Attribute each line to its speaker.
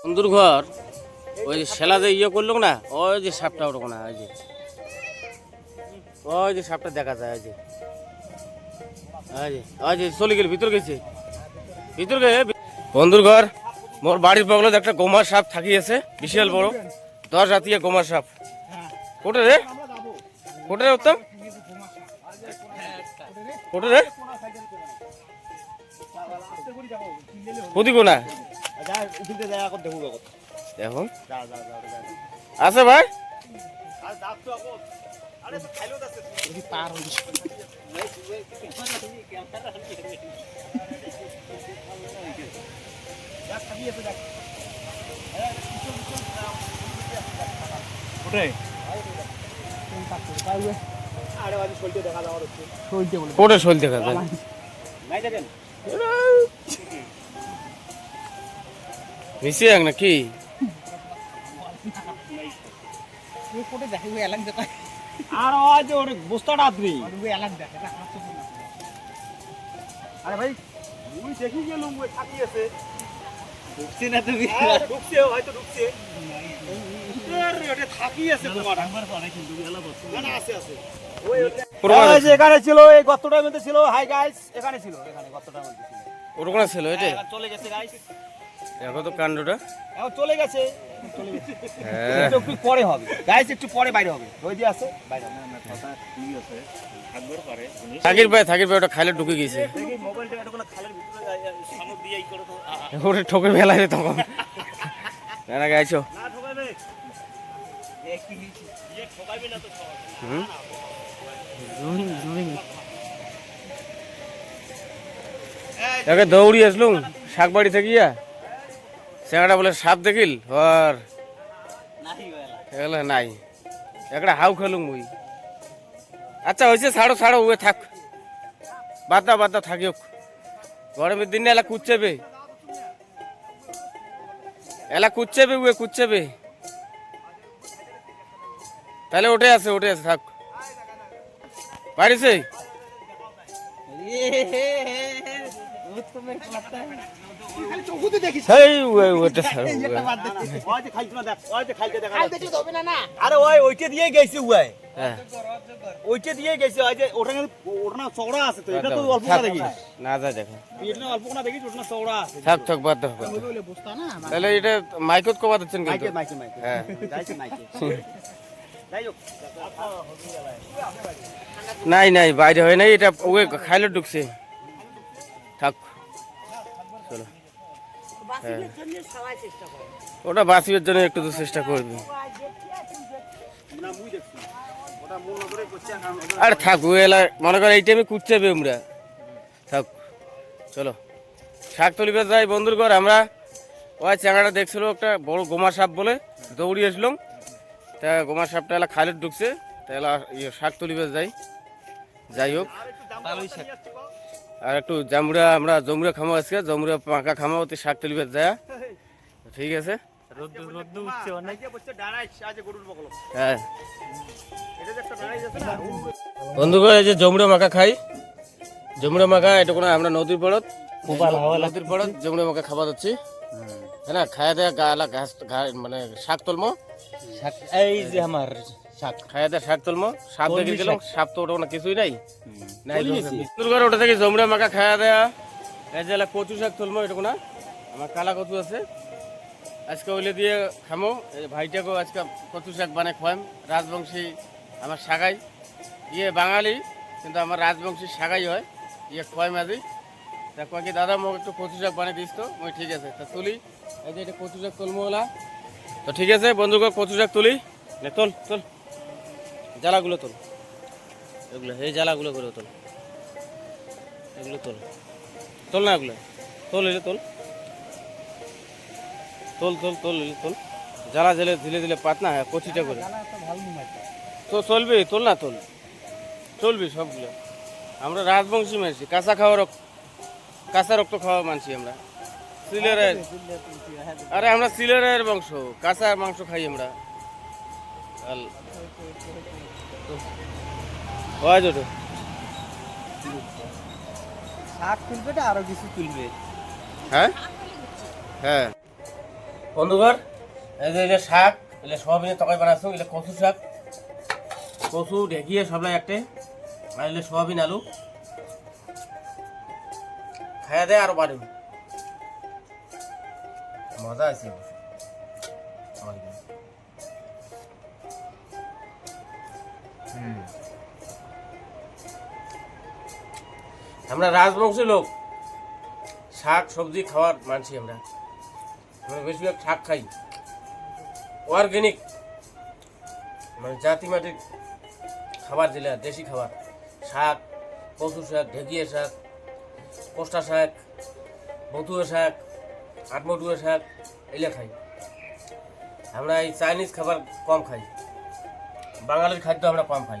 Speaker 1: বন্ধুর ঘর ওই যে সেলা যে ইয়ে করল না ওই যে সাপটা ওরকম না ওই যে ওই যে সাপটা দেখা যায় ওই যে ওই যে চলে গেল ভিতর গেছে ভিতর গে বন্ধুর ঘর মোর বাড়ির বগলত একটা গোমার সাপ থাকিয়েছে বিশাল বড় দশ রাতিয়ে গোমার সাপ কোটে রে কোটে রে উত্তম কোটে রে কোদি কোনা দেখো আছে ভাই? কোটে শৈল দেখা যায়? এক নাকি?
Speaker 2: আর ওর বস্তাটা আপনি আরে ভাই মুই দেখি গেলুম ওই থাকি আছে। ঢুকছে না তুমি। ঢুকছে হয়তো ঢুকছে। আরে ওটা থাকি আছে তোমার। আমার পরে কিন্তু এলা বস্তু না না আছে আছে। ওই
Speaker 1: প্রমাণ
Speaker 2: ওই যে এখানে ছিল এই গর্তটার মধ্যে ছিল। হাই গাইস এখানে ছিল এখানে গর্তটার মধ্যে ছিল।
Speaker 1: ওরকম ছিল এটা
Speaker 2: চলে গেছে গাইস
Speaker 1: দেখো তো কাণ্ডটা।
Speaker 2: এখন চলে গেছে। চলে গেছে।
Speaker 1: হ্যাঁ।
Speaker 2: একটু পরে হবে। গাইস একটু পরে বাইরে হবে। ওই যে আছে? বাইরে
Speaker 1: থাকির ভাই থাকির ভাই ওটা খাইলে ঢুকে গেছে। ঠকে তখন। না না গাইছো
Speaker 2: ইয়ে ঠকাবে না তো ঠকাবে
Speaker 1: হুম? একে দৌড়ি আসলুম শাক বাড়ি থেকে ইয়া সেখানটা বলে সাপ দেখিল এগুলো নাই একটা হাউ খেলুম মুই আচ্ছা হয়েছে ছাড়ো ছাড়ো উয়ে থাক বাদ দাও বাদ দাও থাকিও গরমের দিনে এলা কুচ্ছেবে এলা কুচ্ছেবে উয়ে কুচ্ছেবে তাহলে ওঠে আছে ওঠে আছে থাক বাড়িছে সেই ওটা।
Speaker 2: আরে ওই ওইটা দিয়ে গেছে উয়াই
Speaker 1: হ্যাঁ।
Speaker 2: ওইটা দিয়ে গেছে ওই যে ওটা ওটা চওড়া আছে তো এটা তো অল্প না দেখি।
Speaker 1: না যা দেখো
Speaker 2: এটা অল্প না দেখি ওটা চওড়া আছে।
Speaker 1: থাক থাক বাদ দাও তাহলে এটা মাইকত কবা দিচ্ছেন কিন্তু।
Speaker 2: মাইকে মাইকে মাইকে।
Speaker 1: হ্যাঁ।
Speaker 2: যাইছে মাইকে।
Speaker 1: নাই নাই বাইরে হয় নাই এটা ওকে খাইলে ঢুকছে। থাক। চলো। ওটা বাঁচিবার জন্য একটু তো চেষ্টা করবি। আর থাক এলা মনে করো এই টাইমে কুচতে হবে আমরা। থাক চলো। শাক তুলিবার যাই বন্ধুর ঘর আমরা ওই চ্যাংড়াটা দেখছিল একটা বড় গোমা সাপ বলে দৌড়ি আসলাম তা গোমা সাপটা এলা খাইলে ঢুকছে তা এলা ইয়ে শাক তুলিবার যাই। যাই হোক। আর একটু জামুড়া আমরা জমুরা খামো আজকে। জমুরা পাকা খামো ওতে শাক তুলিবার যায় ঠিক আছে। হ্যাঁ।
Speaker 2: এটা যে একটা ডানাইশ আছে না,
Speaker 1: বন্ধুগণ এই যে জমুরা মাখা খাই। জমুরা মাখা এটা কোনো আমরা নদীর পড়ত। নদীর পড়ত জমুরা মাখা খাবার হচ্ছি। হ্যাঁ না খাওয়া দেয়া গালা ঘাস ঘা- মানে শাক তুলমো।
Speaker 2: এই যে আমার শাক
Speaker 1: শাক তুলমো। সাপ দেখে গেলাম সাপ তো ওটা কিছুই নাই। নাই
Speaker 2: চলে গেছে।
Speaker 1: বন্ধুগণ ওটা থেকে জমুরা মাখা খাওয়া দেয়া। এই যে কচু শাক তুলমো এটা আমার কালা কচু আছে। আজকে ওইলে দিয়ে খামো। এই ভাইটাকেও আজকে কচু শাক বানায় রাজবংশী আমার সাগাই। ইয়ে বাঙালি কিন্তু আমার রাজবংশী সাগাই হয়। ইয়ে খোয়াই মাঝি তা কয় কি দাদা মোক একটু কচু শাক বানিয়ে দিস তো। ওই ঠিক আছে। তা তুলি। এই যে এটা কচু শাক তুলমো ওলা। তো ঠিক আছে বন্ধুগণ কচু শাক তুলি। তোল তোল। জ্বালাগুলো তোল। এগুলো, এই জ্বালাগুলো করে তোল। এগুলো তোল। তোল না এগুলো। তোল এলে তোল। তোল তোল তোল এলে তোল। জ্বালা জেলে ধীরে ধীরে পাত না হ্যাঁ কচিটা করে। তো চলবি? তোল না, তোল। চলবি সবগুলো। আমরা রাজবংশী মানছি কাঁচা খাওয়া রক্ত, কাঁচা রক্ত খাওয়া মানছি আমরা। সিলেরের আরে আমরা সিলেরের বংশ। কাঁচা মাংস খাই আমরা। ওই জোটো
Speaker 2: শাক তুলবে না আরও কিছু তুলবে।
Speaker 1: হ্যাঁ? হ্যাঁ। বন্ধুঘর এই যে শাক এলে সোয়াবিনের তরকারি বানাচ্ছ এলে কচু শাক। কচু ঢেকিয়ে সবলাই একটা আর এলে সোয়াবিন আলু। খাইয়া দেয় আরও বাড়ি মজা আছে। আমরা রাজবংশী লোক। শাক, সবজি খাওয়ার মানছি আমরা। আমরা বেশিরভাগ শাক খাই। অর্গ্যানিক মানে জাতি মাটির খাবার দিলে দেশি খাবার। শাক কচু শাক, ঢেকিয়া শাক, কোষ্টা শাক বতুয়া শাক, আটমটুয়া শাক, এগুলো খাই। আমরা এই চাইনিজ খাবার কম খাই। বাঙালির খাদ্য আমরা কম খাই।